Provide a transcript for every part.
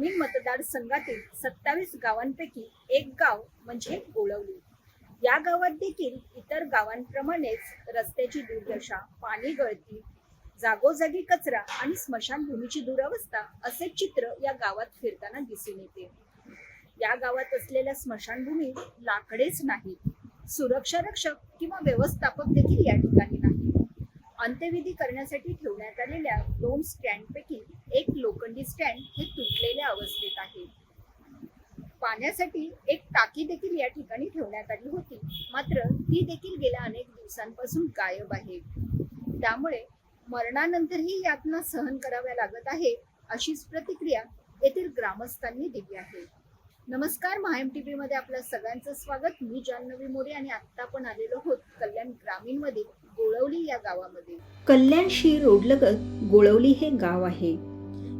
ग्रामीण मतदारसंघातील सत्तावीस गावांपैकी एक गाव म्हणजे गोळवली. या गावात देखील इतर गावांप्रमाणेच रस्त्याची दुर्दशा पाणी गळती जागोजागी कचरा आणि स्मशानभूमीची दुरावस्था असे चित्र या गावात फिरताना दिसून येते. या गावात असलेल्या स्मशानभूमीत लाकडेच नाही सुरक्षा रक्षक किंवा व्यवस्थापक देखील या ठिकाणी नाही. अंत्यविधी करण्यासाठी ठेवण्यात आलेल्या दोन स्टँडपैकी एक लोखंडी स्टँड हे तुटलेले अवस्थेत आहे. पाण्यासाठी एक टाकी देखील या ठिकाणी ठेवण्यात आली होती. मात्र ती देखील गेल्या अनेक दिवसांपासून गायब आहे. त्यामुळे मरणानंतरही यातना सहन कराव्या लागत आहे अशीच प्रतिक्रिया येथील ग्रामस्थांनी दिली आहे. नमस्कार महाएम टीव्ही मध्ये आपल्या सगळ्यांचं स्वागत. मी जान्हवी मोरे आणि आता आपण आलेलो आहोत कल्याण ग्रामीण मधील गोळवली या गावामध्ये. कल्याणशी रोडलगत गोळवली हे गाव आहे.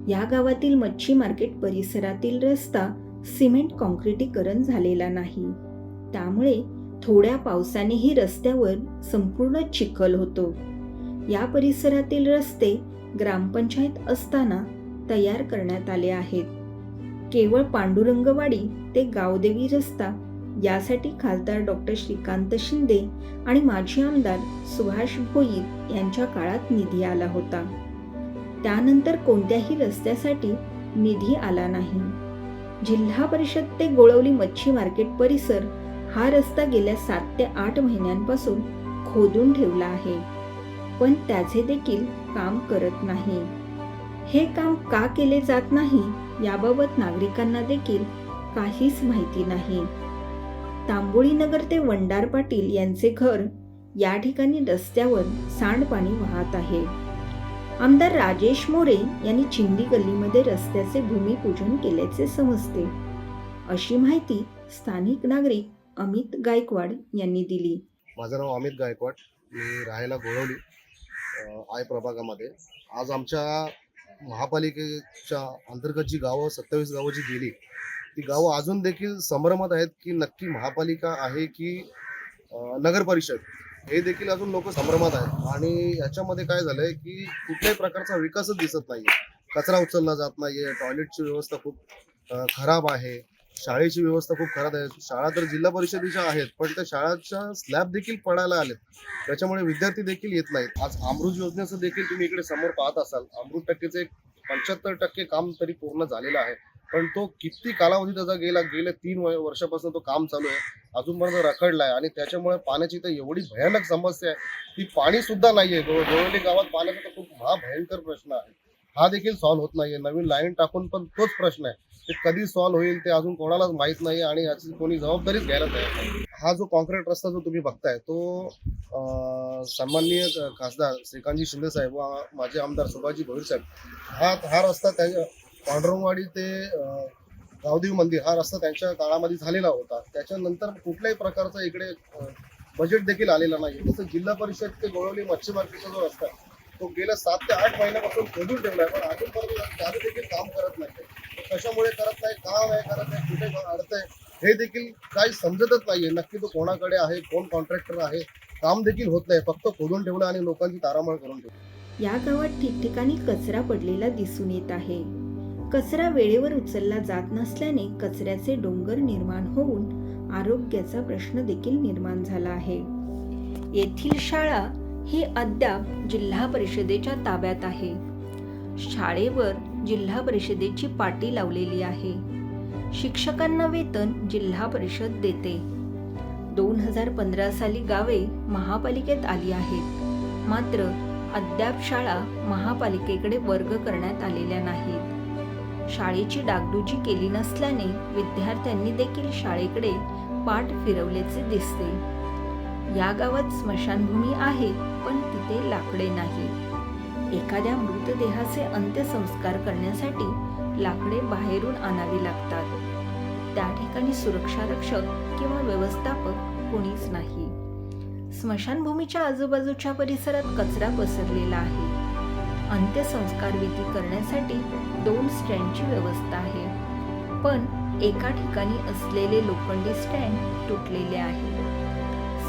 या गावातील मच्छी मार्केट परिसरातील रस्ता सिमेंट कॉन्क्रिटीकरण झालेला नाही. त्यामुळे थोड्या पावसानेही रस्त्यावर संपूर्ण चिखल होतो. या परिसरातील रस्ते ग्रामपंचायत असताना तयार करण्यात आले आहेत. केवळ पांडुरंगवाडी ते गावदेवी रस्ता यासाठी खासदार डॉक्टर श्रीकांत शिंदे आणि माजी आमदार सुभाष भोईर यांच्या काळात निधी आला होता. त्यानंतर कोणत्याही रस्त्यासाठी निधी आला नाही. जिल्हा परिषद ते गोळवली मच्छी मार्केट परिसर हा रस्ता गेल्या सात ते आठ महिन्यांपासून खोदून ठेवला आहे. पण त्याचे देखील काम करत नाही. हे काम का केले जात नाही याबाबत नागरिकांना देखील काहीच माहिती नाही. तांबोळीनगर ते वंडार पाटील यांचे घर या ठिकाणी रस्त्यावर सांडपाणी वाहत आहे. आमदार राजेश मोरे यांनी चिंदी गल्लीमध्ये रस्त्याचे भूमिपूजन केल्याचे समजते. अशी माहिती स्थानिक नागरिक अमित गायकवाड यांनी दिली. माझं नाव अमित गायकवाड. मी राहायला गोळवली आय प्रभागामध्ये. आज आमच्या महापालिकेच्या अंतर्गत जी गावं सत्तावीस गावं जी गेली ती गावं अजून देखील संभ्रमात आहेत की नक्की महापालिका आहे की नगर परिषद हे देखील अजून लोक संभ्रमात आहेत. आणि याच्यामध्ये काय झालंय की कुठल्याही प्रकारचा विकासच दिसत नाहीये. कचरा उचलला जात नाहीये. टॉयलेटची व्यवस्था खूप खराब आहे. शाळेची व्यवस्था खूप खराब आहे. शाळा तर जिल्हा परिषदेच्या आहेत पण त्या शाळाच्या स्लॅब देखील पडायला आलेत. त्याच्यामुळे विद्यार्थी देखील येत नाहीत. आज अमृत योजनेचं देखील तुम्ही इकडे समोर पाहत असाल. अमृत टक्केचे पंच्याहत्तर टक्के काम तरी पूर्ण झालेलं आहे. पण तो किती कालावधी त्याचा गेला गेल्या तीन वर्षापासून तो काम चालू आहे. अजूनपर्यंत रखडलाय. आणि त्याच्यामुळे पाण्याची तर एवढी भयानक समस्या आहे. की पाणी सुद्धा नाहीये. गो- गावात पाण्याचा तर खूप महाभयंकर प्रश्न आहे. हा देखील सॉल्व्ह होत नाहीये. नवीन लाईन टाकून पण तोच प्रश्न आहे. ते कधी सॉल्व्ह होईल ते अजून कोणालाच माहीत नाही आणि याची कोणी जबाबदारीच घ्यायला तयार नाही. हा जो कॉन्क्रीट रस्ता जो तुम्ही बघताय तो सन्माननीय खासदार श्रीकांतजी शिंदे साहेब व माझे आमदार सुभाजी भोईर साहेब हा हा रस्ता त्या पांडुरंगवाडी ते अं, गावदेवी मंदिर हा रस्ता त्यांच्या काळामध्ये झालेला होता. त्याच्यानंतर कुठल्याही प्रकारचा इकडे बजेट देखील आलेला नाही. तसं जिल्हा परिषद ते गोळवली मच्छी मार्केटचा जो रस्ता तो गेल्या सात ते आठ महिन्यापासून खोदून ठेवला आहे. पण अजूनपर्यंत त्याचं देखील काम करत नाही कशामुळे करत नाही का नाही करत नाही कुठे अडतंय हे देखील काही समजतच नाहीये नक्की तो कोणाकडे आहे कोण कॉन्ट्रॅक्टर आहे काम देखील होत नाही. फक्त खोदून ठेवलं आणि लोकांची तारामळ करून ठेवली. या गावात ठिकठिकाणी कचरा पडलेला दिसून येत आहे. कचरा वेळेवर उचलला जात नसल्याने कचऱ्याचे डोंगर निर्माण होऊन आरोग्याचा प्रश्न देखील निर्माण झाला आहे. येथील शाळा ही अद्याप जिल्हा परिषदेच्या ताब्यात आहे. शाळेवर जिल्हा परिषदेची पाटी लावलेली आहे. शिक्षकांना वेतन जिल्हा परिषद देते. दोन हजार पंधरा साली गावे महापालिकेत आली आहेत. मात्र अद्याप शाळा महापालिकेकडे वर्ग करण्यात आलेल्या नाहीत. शाळेची डागडुजी केली नसल्याने विद्यार्थ्यांनी देखील शाळेकडे पाठ फिरवल्याचे दिसते. या गावात स्मशानभूमी आहे पण तिथे लाकडे नाही. एखाद्या मृतदेहाचे अंत्यसंस्कार करण्यासाठी लाकडे बाहेरून आणावी लागतात. त्या ठिकाणी सुरक्षा रक्षक किंवा व्यवस्थापक कोणीच नाही. स्मशानभूमीच्या आजूबाजूच्या परिसरात कचरा पसरलेला आहे. अंत्यसंस्कार विधी करण्यासाठी दोन स्टँडची व्यवस्था आहे. पण एका ठिकाणी असलेले लोखंडी स्टँड तुटलेले आहे.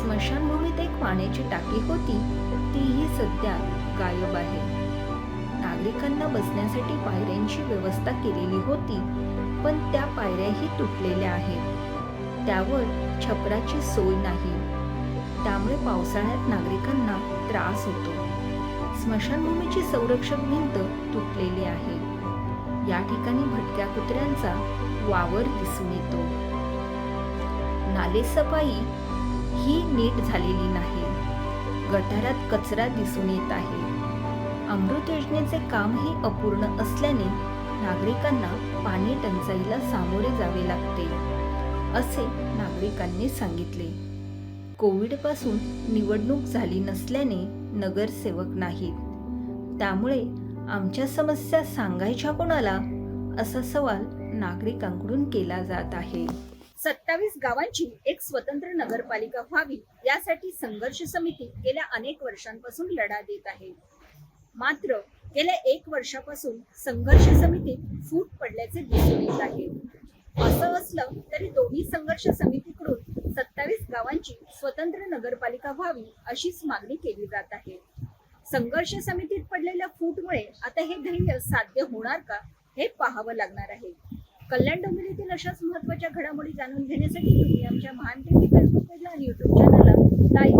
स्मशानभूमीत एक पाण्याची टाकी होती तीही सध्या गायब आहे. नागरिकांना बसण्यासाठी पायऱ्यांची व्यवस्था केलेली होती पण त्या पायऱ्याही तुटलेल्या आहेत. त्यावर छपराची सोय नाही. त्यामुळे पावसाळ्यात नागरिकांना त्रास होतो. स्मशानभूमीची संरक्षक भिंत तुटलेली आहे. या ठिकाणी भटक्या कुत्र्यांचा वावर दिसून येतो. नालेसफाई ही नीट झालेली नाही. गटारात कचरा दिसून येत आहे. अमृत योजनेचे कामही अपूर्ण असल्याने नागरिकांना पाणी टंचाईला सामोरे जावे लागते असे नागरिकांनी सांगितले. कोविडपासून निवडणूक झाली नसल्याने नगरसेवक नाहीत. त्यामुळे आमच्या समस्या सांगायच्या कोणाला? असा सवाल नागरिकांकडून केला जात आहे. सत्तावीस गावांची एक स्वतंत्र नगरपालिका व्हावी यासाठी संघर्ष समिती गेल्या अनेक वर्षांपासून लढा देत आहे. मात्र गेल्या एक वर्षापासून संघर्ष समितीत फूट पडल्याचे दिसून येत आहे. असं असलं तरी दोन्ही संघर्ष समितीकडून सत्तावीस गावांची स्वतंत्र नगरपालिका व्हावी अशीच मागणी केली जात आहे. संघर्ष समितीत पडलेल्या फूटमुळे आता हे ध्येय साध्य होणार का हे पाहावं लागणार आहे. कल्याण डोंबिवलीतील अशाच महत्त्वाच्या घडामोडी जाणून घेण्यासाठी तुम्ही आमच्या महान टीव्ही फेसबुक पेजला आणि युट्यूब चॅनलला लाईक